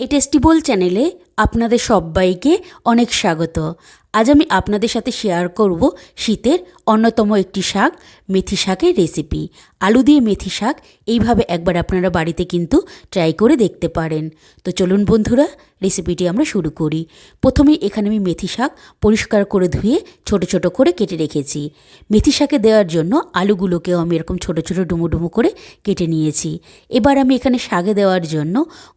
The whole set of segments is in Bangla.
এ টেস্টিবল চ্যানেলে আপনাদের সবাইকে অনেক স্বাগত। আজ আমি আপনাদের সাথে শেয়ার করব শীতের অন্যতম একটি শাক, মেথি শাকের রেসিপি আলু দিয়ে মেথি শাক এইভাবে একবার আপনারা বাড়িতে কিন্তু ট্রাই করে দেখতে পারেন। তো চলুন বন্ধুরা রেসিপিটি আমরা শুরু করি। প্রথমেই এখানে আমি মেথি শাক পরিষ্কার করে ধুয়ে ছোট ছোট করে কেটে রেখেছি। মেথি শাকে দেওয়ার জন্য আলুগুলোকেও আমি এরকম ছোট ছোট ডুমো ডুমো করে কেটে নিয়েছি। এবার আমি এখানে শাকে দেওয়ার জন্য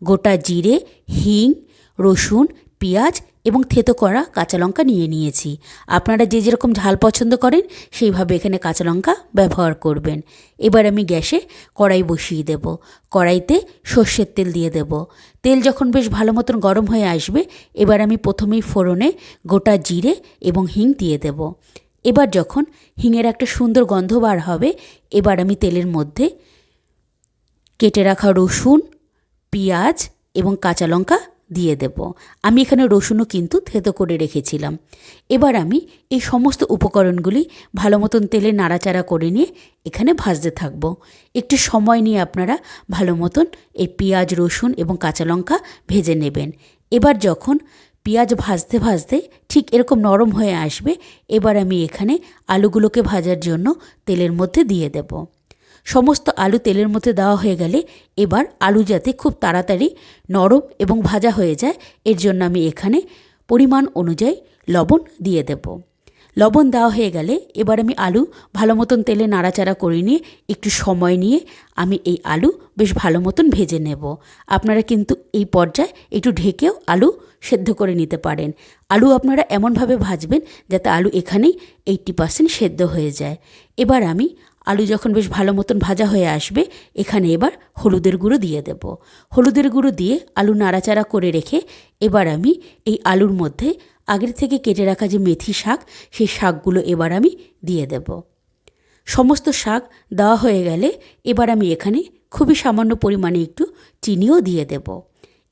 গোটা জিরে, হিং রসুন, পেঁয়াজ এবং থেতো করা কাঁচা লঙ্কা নিয়ে নিয়েছি। আপনারা যে যেরকম ঝাল পছন্দ করেন, সেইভাবে এখানে কাঁচা লঙ্কা ব্যবহার করবেন। এবার আমি গ্যাসে কড়াই বসিয়ে দেব। কড়াইতে সর্ষের তেল দিয়ে দেব। তেল যখন বেশ ভালো মতন গরম হয়ে আসবে, এবার আমি প্রথমেই ফোড়নে গোটা জিরে এবং হিং দিয়ে দেব। এবার যখন হিঙের একটা সুন্দর গন্ধ বার হবে, এবার আমি তেলের মধ্যে কেটে রাখা রসুন, পেঁয়াজ এবং কাঁচা লঙ্কা দিয়ে দেব। আমি এখানে রসুনও কিন্তু থেতো করে রেখেছিলাম। এবার আমি এই সমস্ত উপকরণগুলি ভালো মতন তেলে নাড়াচাড়া করে নিয়ে এখানে ভাজতে থাকব। একটু সময় নিয়ে আপনারা ভালো মতন এই পেঁয়াজ, রসুন এবং কাঁচা লঙ্কা ভেজে নেবেন। এবার যখন পেঁয়াজ ভাজতে ভাজতে ঠিক এরকম নরম হয়ে আসবে, এবার আমি এখানে আলুগুলোকে ভাজার জন্য তেলের মধ্যে দিয়ে দেবো। সমস্ত আলু তেলের মধ্যে দেওয়া হয়ে গেলে এবার আলু যাতে খুব তাড়াতাড়ি নরম এবং ভাজা হয়ে যায়, এর জন্য আমি এখানে পরিমাণ অনুযায়ী লবণ দিয়ে দেব। লবণ দেওয়া হয়ে গেলে এবার আমি আলু ভালো মতন তেলে নাড়াচাড়া করে নিয়ে একটু সময় নিয়ে আমি এই আলু বেশ ভালো মতন ভেজে নেব। আপনারা কিন্তু এই পর্যায়ে একটু ঢেকেও আলু সেদ্ধ করে নিতে পারেন। আলু আপনারা এমনভাবে ভাজবেন যাতে আলু এখানেই এইটটি পার্সেন্ট সেদ্ধ হয়ে যায়। এবার আমি আলু যখন বেশ ভালো মতন ভাজা হয়ে আসবে, এখানে এবার হলুদের গুঁড়ো দিয়ে দেব। হলুদের গুঁড়ো দিয়ে আলু নাড়াচাড়া করে রেখে এবার আমি এই আলুর মধ্যে আগের থেকে কেটে রাখা যে মেথি শাক, সেই শাকগুলো এবার আমি দিয়ে দেব। সমস্ত শাক দেওয়া হয়ে গেলে এবার আমি এখানে খুবই সামান্য পরিমাণে একটু চিনিও দিয়ে দেবো।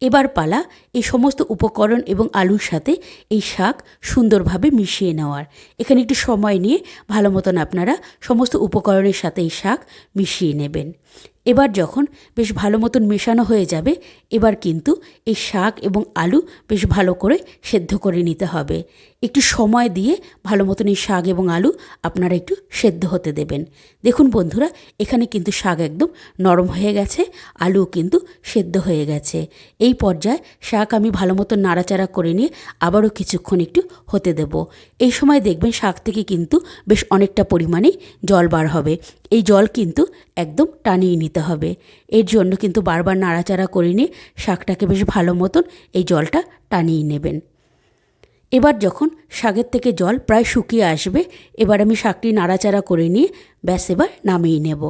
এবার পালা এই সমস্ত উপকরণ এবং আলুর সাথে এই শাক সুন্দরভাবে মিশিয়ে নেওয়ার। এখানে একটু সময় নিয়ে ভালো মতন আপনারা সমস্ত উপকরণের সাথে এই শাক মিশিয়ে নেবেন। এবার যখন বেশ ভালো মতন মেশানো হয়ে যাবে, এবার কিন্তু এই শাক এবং আলু বেশ ভালো করে সেদ্ধ করে নিতে হবে। একটু সময় দিয়ে ভালো মতন এই শাক এবং আলু আপনারা একটু সেদ্ধ হতে দেবেন। দেখুন বন্ধুরা, এখানে কিন্তু শাক একদম নরম হয়ে গেছে, আলুও কিন্তু সেদ্ধ হয়ে গেছে। এই পর্যায়ে শাক আমি ভালো মতন নাড়াচাড়া করে নিয়ে আবারও কিছুক্ষণ একটু হতে দেব। এই সময় দেখবেন শাক থেকে কিন্তু বেশ অনেকটা পরিমাণেই জল বার হবে। এই জল কিন্তু একদম টানিয়ে নিতে হবে। এর জন্য কিন্তু বারবার নাড়াচাড়া করে নিয়ে শাকটাকে বেশ ভালো মতন এই জলটা টানিয়ে নেবেন। এবার যখন শাকের থেকে জল প্রায় শুকিয়ে আসবে, এবার আমি শাকটি নাড়াচাড়া করে নিয়ে ব্যাস এবার নামিয়ে নেব।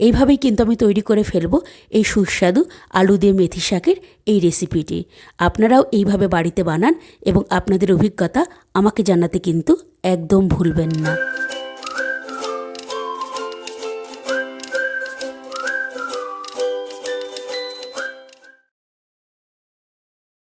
এইভাবেই কিন্তু আমি তৈরি করে ফেলব এই সুস্বাদু আলু দিয়ে মেথি শাকের এই রেসিপিটি। আপনারাও এইভাবে বাড়িতে বানান এবং আপনাদের অভিজ্ঞতা আমাকে জানাতে কিন্তু একদম ভুলবেন না।